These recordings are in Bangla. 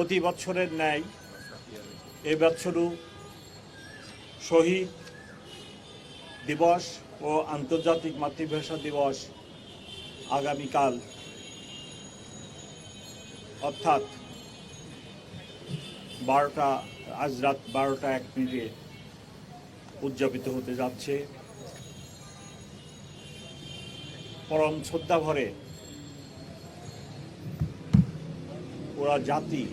প্রতি বছরের ন্যায় এ বছরও শহীদ দিবস ও আন্তর্জাতিক মাতৃভাষা দিবস আগামীকাল। অর্থাৎ বারোটা, আজ রাত বারোটা এক মিনিটে উদযাপিত হতে যাচ্ছে। পরম শ্রদ্ধা ভরে ওরা জাতি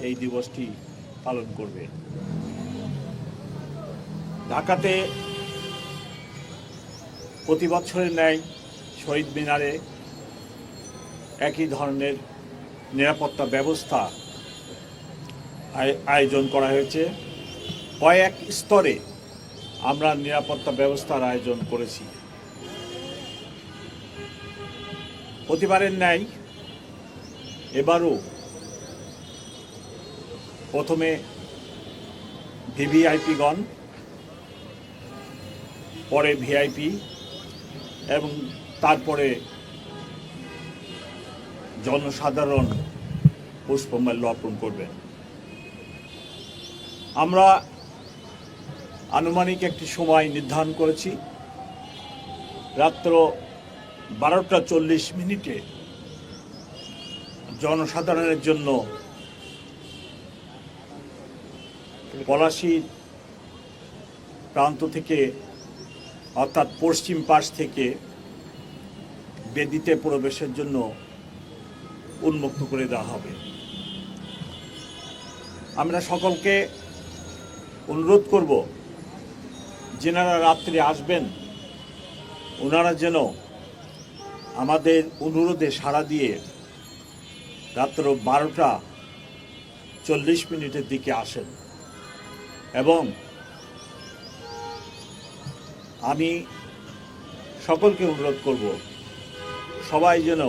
এই দিবসটি পালন করবে। ঢাকাতে প্রতি বছরের ন্যায় শহীদ মিনারে একই ধরনের নিরাপত্তা ব্যবস্থা আয়- আয়োজন করা হয়েছে। কয়েক স্তরে আমরা নিরাপত্তা ব্যবস্থার আয়োজন করেছি। প্রতিবারের ন্যায় এবারও প্রথমে ভিভিআইপিগণ, পরে ভিআইপি এবং তারপরে জনসাধারণ পুষ্পমাল্য অর্পণ করবেন আমরা আনুমানিক একটি সময় নির্ধারণ করেছি। রাত্র বারোটা চল্লিশ মিনিটে জনসাধারণের জন্য পলাশী প্রান্ত থেকে, অর্থাৎ পশ্চিম পাশ থেকে বেদিতে প্রবেশের জন্য উন্মুক্ত করে দেওয়া হবে। আমরা সকলকে অনুরোধ করব, যেনারা রাত্রে আসবেন, ওনারা যেন আমাদের অনুরোধে সাড়া দিয়ে রাত্র বারোটা চল্লিশ মিনিটের দিকে আসেন। এবং আমি সকলকে অনুরোধ করব, সবাই যেন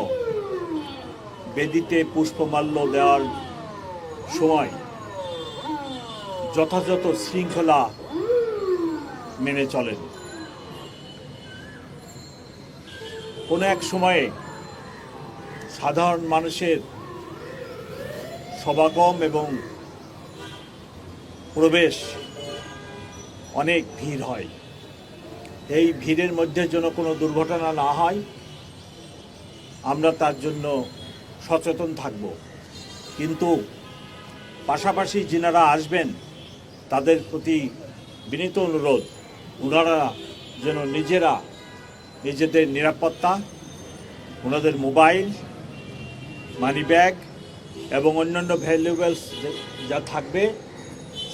বেদিতে পুষ্পমাল্য দেওয়ার সময় যথাযথ শৃঙ্খলা মেনে চলেন। কোনো এক সময়ে সাধারণ মানুষের সমাগম এবং প্রবেশ, অনেক ভিড় হয়। এই ভিড়ের মধ্যে যেন কোনো দুর্ঘটনা না হয়, আমরা তার জন্য সচেতন থাকব। কিন্তু পাশাপাশি যিনারা আসবেন, তাদের প্রতি বিনীত অনুরোধ ওনারা যেন নিজেরা নিজেদের নিরাপত্তা, ওনাদের মোবাইল, মানি ব্যাগ এবং অন্যান্য ভ্যালুয়েবলস যা থাকবে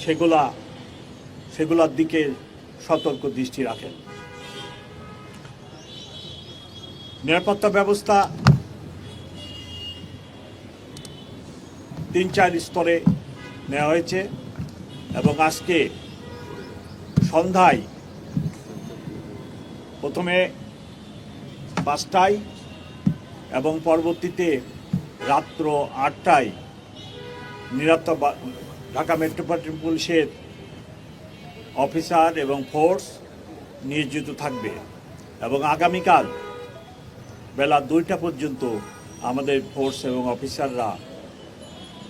সেগুলা, সেগুলার দিকে সতর্ক দৃষ্টি রাখেন। নিরাপত্তা ব্যবস্থা তিন চার স্তরে নেওয়া হয়েছে এবং আজকে সন্ধ্যায় প্রথমে পাঁচটায় এবং পরবর্তীতে রাত্র আটটায় নিরাপত্তা ঢাকা মেট্রোপলিটন পুলিশের অফিসার এবং ফোর্স নিয়োজিত থাকবে। এবং আগামীকাল বেলা দুইটা পর্যন্ত আমাদের ফোর্স এবং অফিসাররা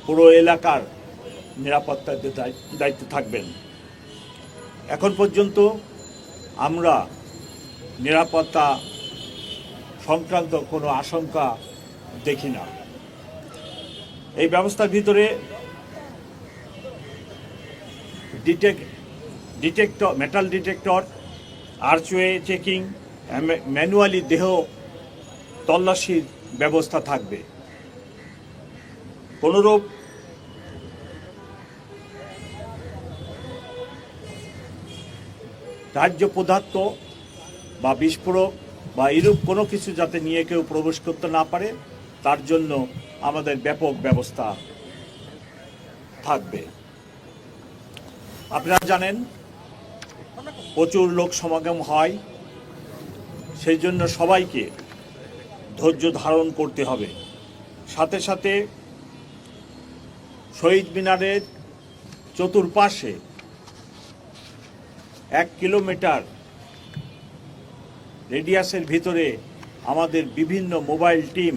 পুরো এলাকার নিরাপত্তার দায়- দায়িত্বে থাকবেন। এখন পর্যন্ত আমরা নিরাপত্তা সংক্রান্ত কোনো আশঙ্কা দেখি না। এই ব্যবস্থার ভিতরে detect detector metal detector archway checking manually দেহ তল্লাশির ব্যবস্থা থাকবে। কোনোরূপ রাজ্য পদার্থ বা বিস্ফোরক বা এরূপ কোনো কিছু যাতে নিয়ে কেউ প্রবেশ করতে না পারে, তার জন্য আমাদের ব্যাপক ব্যবস্থা থাকবে। আপনারা জানেন, প্রচুর লোক সমাগম হয়, সেই জন্য সবাইকে ধৈর্য ধারণ করতে হবে। সাথে সাথে শহীদ মিনারের চতুর্পাশে এক কিলোমিটার রেডিয়াসের ভিতরে আমাদের বিভিন্ন মোবাইল টিম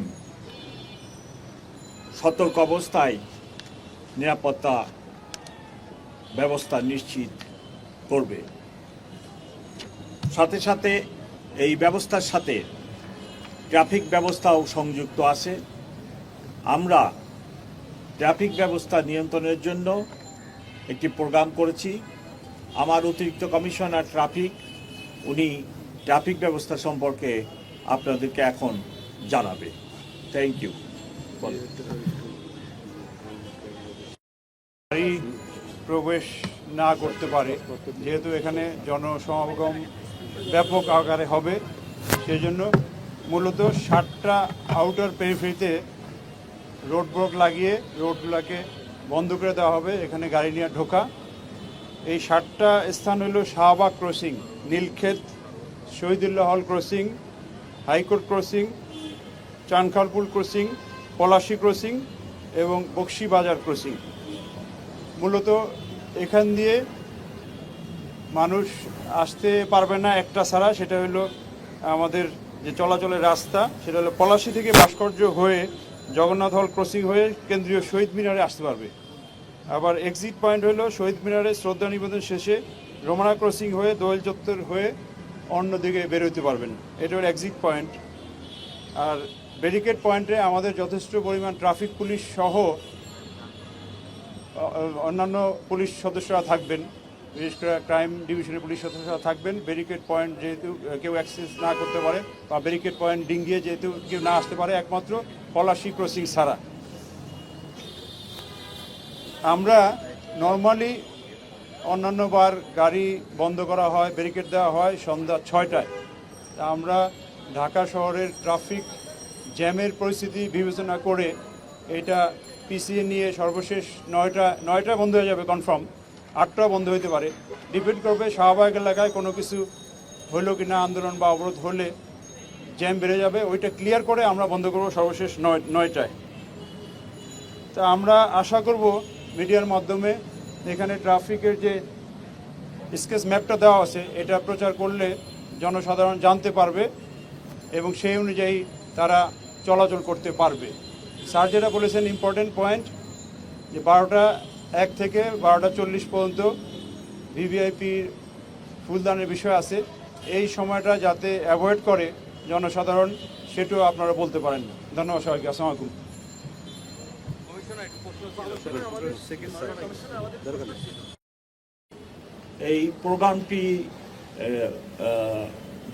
সতর্ক অবস্থায় নিরাপত্তা ব্যবস্থা নিশ্চিত করবে। সাথে সাথে এই ব্যবস্থার সাথে ট্রাফিক ব্যবস্থাও সংযুক্ত আছে। আমরা ট্রাফিক ব্যবস্থা নিয়ন্ত্রণের জন্য একটি প্রোগ্রাম করেছি। আমার অতিরিক্ত কমিশনার ট্রাফিক, উনি ট্রাফিক ব্যবস্থা সম্পর্কে আপনাদেরকে এখন জানাবে। থ্যাংক ইউ প্রবেশ না করতে পারে। যেহেতু এখানে জনসমাগম ব্যাপক আকারে হবে, সেজন্য মূলত ষাটটা আউটার পেরিফেরিতে রোড ব্লক লাগিয়ে রোডগুলোকে বন্ধ করে দেওয়া হবে। এখানে গাড়ি নিয়ে ঢোকা। এই ষাটটা স্থান হলো Shahbag crossing Nilkhet, Shahidullah hall crossing high court crossing Chankharpul crossing Palashi crossing এবং বক্সি বাজার ক্রসিং মূলত এখান দিয়ে মানুষ আসতে পারবে না একটা ছাড়া, সেটা হলো আমাদের যে চলাচলের রাস্তা, সেটা হলো পলাশি থেকে ভাস্কর্য হয়ে জগন্নাথ হল ক্রসিং হয়ে কেন্দ্রীয় শহীদ মিনারে আসতে পারবে। আবার এক্সিট পয়েন্ট হলো শহীদ মিনারে শ্রদ্ধা নিবেদন শেষে রোমানা ক্রসিং হয়ে দোয়েল চত্বর হয়ে অন্যদিকে বেরোতে পারবেন। এটা হলো এক্সিট পয়েন্ট আর ব্যারিকেড পয়েন্টে আমাদের যথেষ্ট পরিমাণ ট্রাফিক পুলিশ সহ অন্যান্য পুলিশ সদস্যরা থাকবেন, বিশেষ করে ক্রাইম ডিভিশনের পুলিশ সদস্যরা থাকবেন। ব্যারিকেড পয়েন্ট যেহেতু কেউ অ্যাক্সেস না করতে পারে বা ব্যারিকেড পয়েন্ট ডিঙ্গিয়ে যেহেতু কেউ না আসতে পারে, একমাত্র পলাশি ক্রসিং ছাড়া। আমরা নর্মালি অন্যান্য বার গাড়ি বন্ধ করা হয়, ব্যারিকেড দেওয়া হয় সন্ধ্যা ছয়টায়। তা আমরা ঢাকা শহরের ট্রাফিক জ্যামের পরিস্থিতি বিবেচনা করে এটা পিছিয়ে নিয়ে সর্বশেষ নয়টা নয়টা বন্ধ হয়ে যাবে কনফার্ম আটটা বন্ধ হতে পারে। ডিপেন্ড করবে শাহবাগ এলাকায় কোনো কিছু হলো কি না, আন্দোলন বা অবরোধ হলে জ্যাম বেড়ে যাবে। ওইটা ক্লিয়ার করে আমরা বন্ধ করব সর্বশেষ নয়, নয়টায়। তা আমরা আশা করব মিডিয়ার মাধ্যমে এখানে ট্রাফিকের যে স্কেচ ম্যাপটা দেওয়া আছে, এটা প্রচার করলে জনসাধারণ জানতে পারবে এবং সেই অনুযায়ী তারা চলাচল করতে পারবে। স্যার যেটা বলেছেন ইম্পর্টেন্ট পয়েন্ট যে বারোটা এক থেকে বারোটা চল্লিশ পর্যন্ত ভিভিআইপির ফুলদানের বিষয় আছে। এই সময়টা যাতে অ্যাভয়েড করে জনসাধারণ, সেটাও আপনারা বলতে পারেন ধন্যবাদ সবাইকে। আসসালামু আলাইকুম। এই প্রোগ্রামটি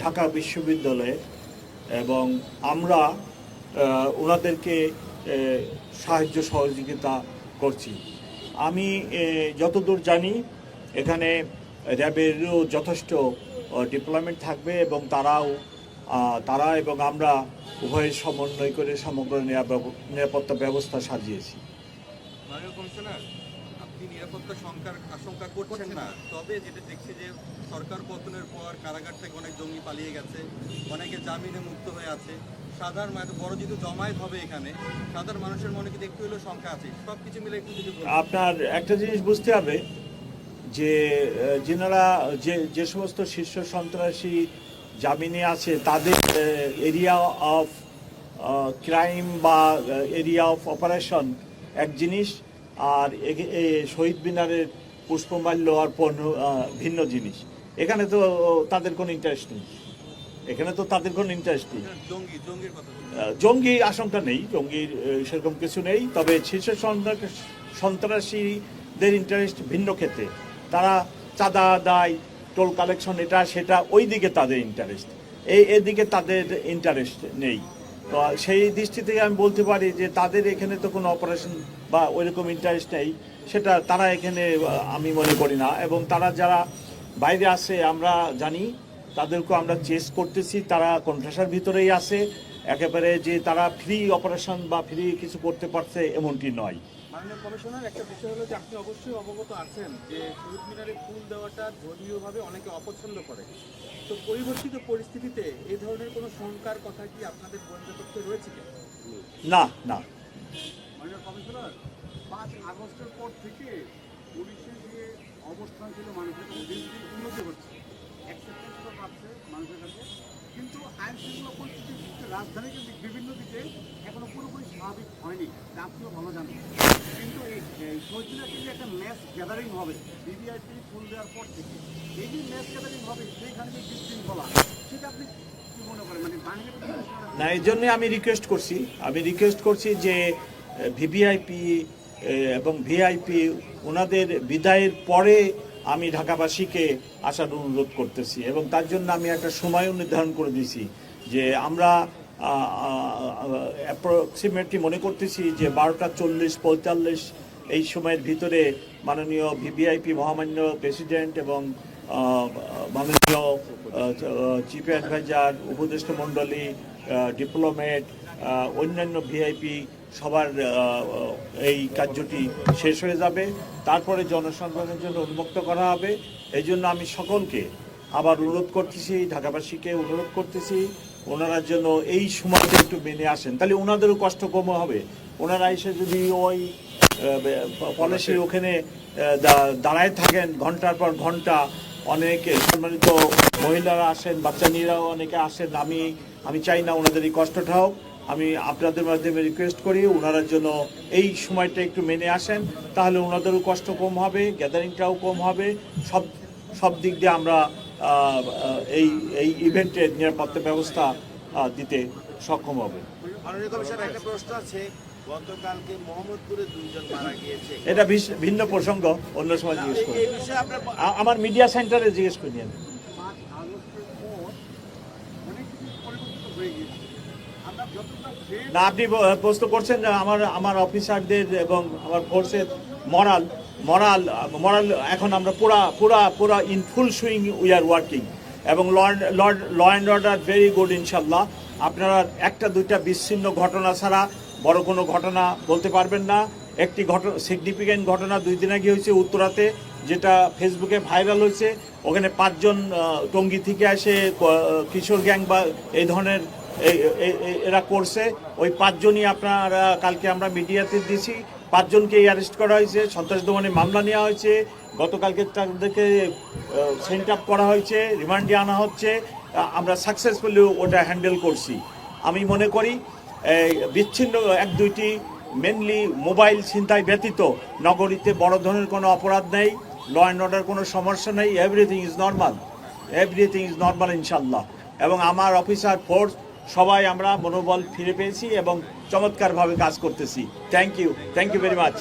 ঢাকা বিশ্ববিদ্যালয়ে এবং আমরা ওনাদেরকে সাহায্য সহযোগিতা করছি। আমি যতদূর জানি এখানে র্যাবেরও যথেষ্ট ডিপ্লয়মেন্ট থাকবে এবং তারাও তারা এবং আমরা উভয়ের সমন্বয় করে সমগ্র নিরাপত্তা ব্যবস্থা সাজিয়েছি। নিরাপত্তা শঙ্কার আশঙ্কা করছেন না। তবে যেটা দেখছি যে সরকার পতনের পর কারাগার থেকে অনেক জঙ্গি পালিয়ে গেছে অনেকে জামিনে মুক্ত হয়ে আছে। সাধারণ বড় যেহেতু জমায়েত হবে এখানে, সাধারণ মানুষের মনে কিন্তু একটু হলেও শঙ্কা আছে। সব কিছু মিলে আপনার একটা জিনিস বুঝতে হবে, যে যেনারা, যে যে সমস্ত শীর্ষ সন্ত্রাসী জামিনে আছে, তাদের এরিয়া অফ ক্রাইম বা এরিয়া অফ অপারেশন এক জিনিস, আর শহীদ মিনারের পুষ্পমাল্য অর্পণ ভিন্ন জিনিস। এখানে তো তাদের কোনো ইন্টারেস্ট নেই। এখানে তো তাদের কোনো ইন্টারেস্ট নেই। জঙ্গি। আহ, জঙ্গি আশঙ্কা নেই জঙ্গির সেরকম কিছু নেই। তবে শীর্ষ সন্ত্রাস- সন্ত্রাসীদের ইন্টারেস্ট ভিন্ন ক্ষেত্রে। তারা চাঁদা দায় টোল কালেকশন এটা সেটা ওই দিকে তাদের ইন্টারেস্ট এই এদিকে তাদের ইন্টারেস্ট নেই। তো সেই দৃষ্টি থেকে আমি বলতে পারি যে তাদের এখানে তো কোনো অপারেশন বা ওইরকম ইন্টারেস্ট নেই। সেটা তারা এখানে আমি মনে করি না। এবং তারা যারা বাইরে আছে আমরা জানি তাদেরকে আমরা চেস করতেছি তারা কন্ট্রাসার ভিতরেই আছে। একেবারে যে তারা ফ্রি অপারেশন বা ফ্রি কিছু করতে পারছে এমনটি নয়। মাননীয় কমিশনার একটা বিষয় হলো যে আপনি অবশ্যই অবগত আছেন যে শহীদ মিনারে ফুল দেওয়াটা ধর্মীয়ভাবে অনেকে অপছন্দ করে। তো পরিবর্তিত পরিস্থিতিতে এই ধরনের কোনো শঙ্কার কথা কি আপনাদের গোয়েন্দা তথ্যে রয়েছে না না। মাননীয় কমিশনার পাঁচ আগস্টের পর থেকে পুলিশের যে অবস্থান ছিল মানুষের উন্নতি হচ্ছে। কিন্তু আইন শৃঙ্খলা পরিস্থিতি রাজধানীর বিভিন্ন দিকে এখনও পুরোপুরি স্বাভাবিক হয়নি যা আপনিও ভালো জানেন। কিন্তু এই এই শহীদ হয়েছিল কি যে একটা ম্যাচ গ্যাদারিং হবে বিবিআইপি ফুল দেওয়ার পর থেকে, এই যে ম্যাচ গ্যাদারিং হবে, সেইখানে যে বিশৃঙ্খলা, সেটা আপনি মনে না, এই জন্যে আমি রিকোয়েস্ট করছি। আমি রিকোয়েস্ট করছি যে ভিভিআইপি এবং ভিআইপি ওনাদের বিদায়ের পরে আমি ঢাকাবাসীকে আসার অনুরোধ করতেছি এবং তার জন্য আমি একটা সময়ও নির্ধারণ করে দিয়েছি যে আমরা অ্যাপ্রক্সিমেটলি মনে করতেছি যে বারোটা চল্লিশ পঁয়তাল্লিশ এই সময়ের ভিতরে মাননীয় ভিভিআইপি মহামান্য প্রেসিডেন্ট এবং মাননীয় চিফ অ্যাডভাইজার, উপদেষ্টা মণ্ডলী ডিপ্লোমেট অন্যান্য ভিআইপি সবার এই কার্যটি শেষ হয়ে যাবে। তারপরে জনসাধারণের জন্য উন্মুক্ত করা হবে। এই জন্য আমি সকলকে আবার অনুরোধ করতেছি, ঢাকাবাসীকে অনুরোধ করতেছি, ওনারা যেন এই সময়টা একটু মেনে আসেন। তাহলে ওনাদেরও কষ্ট কম হবে। ওনারা এসে যদি ওই পলিসির ওখানে দাঁড়ায় থাকেন ঘণ্টার পর ঘণ্টা, অনেকে সম্মানিত মহিলারা আসেন, বাচ্চা মেয়েরাও অনেকে আসেন, আমি আমি চাই না ওনাদের এই কষ্টটা হোক। আমি আপনাদের মাধ্যমে রিকোয়েস্ট করি ওনারা জন্য এই সময়টা একটু মেনে আসেন তাহলে ওনাদেরও কষ্ট কম হবে গ্যাদারিংটাও কম হবে। সব সব দিক দিয়ে আমরা এই এই ইভেন্টের নিরাপত্তা ব্যবস্থা দিতে সক্ষম হবে। একটা প্রশ্ন আছে। গতকালকে মোহাম্মদপুরে দুইজন মারা গিয়েছে। এটা ভিন্ন প্রসঙ্গ অন্য সময় জিজ্ঞেস আ- আমার মিডিয়া সেন্টারে জিজ্ঞেস করে অনেক কিছু পরিবর্তিত হয়ে গিয়েছে। না, আপনি প্রশ্ন করছেন আমার আমার অফিসারদের এবং আমার ফোর্সের মরাল মরাল মরাল এখন আমরা পুরা পুরা পুরা in full swing we are working এবং law law and order very good ইনশাল্লাহ আপনারা একটা, দুইটা বিচ্ছিন্ন ঘটনা ছাড়া বড় কোনো ঘটনা বলতে পারবেন না। একটি ঘটনা সিগনিফিক্যান্ট ঘটনা দুই দিন আগে হয়েছে উত্তরাতে, যেটা ফেসবুকে ভাইরাল হয়েছে। ওখানে পাঁচজন টঙ্গী থেকে আসে কিশোর গ্যাং বা এই ধরনের এরা করছে। ওই পাঁচজনই আপনারা কালকে আমরা মিডিয়াতে দিয়েছি। পাঁচজনকেই অ্যারেস্ট করা হয়েছে। সন্ত্রাস দমনে মামলা নেওয়া হয়েছে। গতকালকে তাদেরকে সেন্ট আপ করা হয়েছে। রিমান্ডে আনা হচ্ছে। আমরা সাকসেসফুলি ওটা হ্যান্ডেল করছি। আমি মনে করি, এই বিচ্ছিন্ন এক দুইটি মেনলি মোবাইল ছিনতাই ব্যতীত নগরীতে বড় ধরনের কোনো অপরাধ নেই ল অ্যান্ড অর্ডার কোনো সমস্যা নেই everything is normal everything is normal ইনশাল্লাহ এবং আমার অফিসার ফোর্স সবাই আমরা মনোবল ফিরে পেয়েছি এবং চমৎকারভাবে কাজ করতেছি। Thank you thank you very much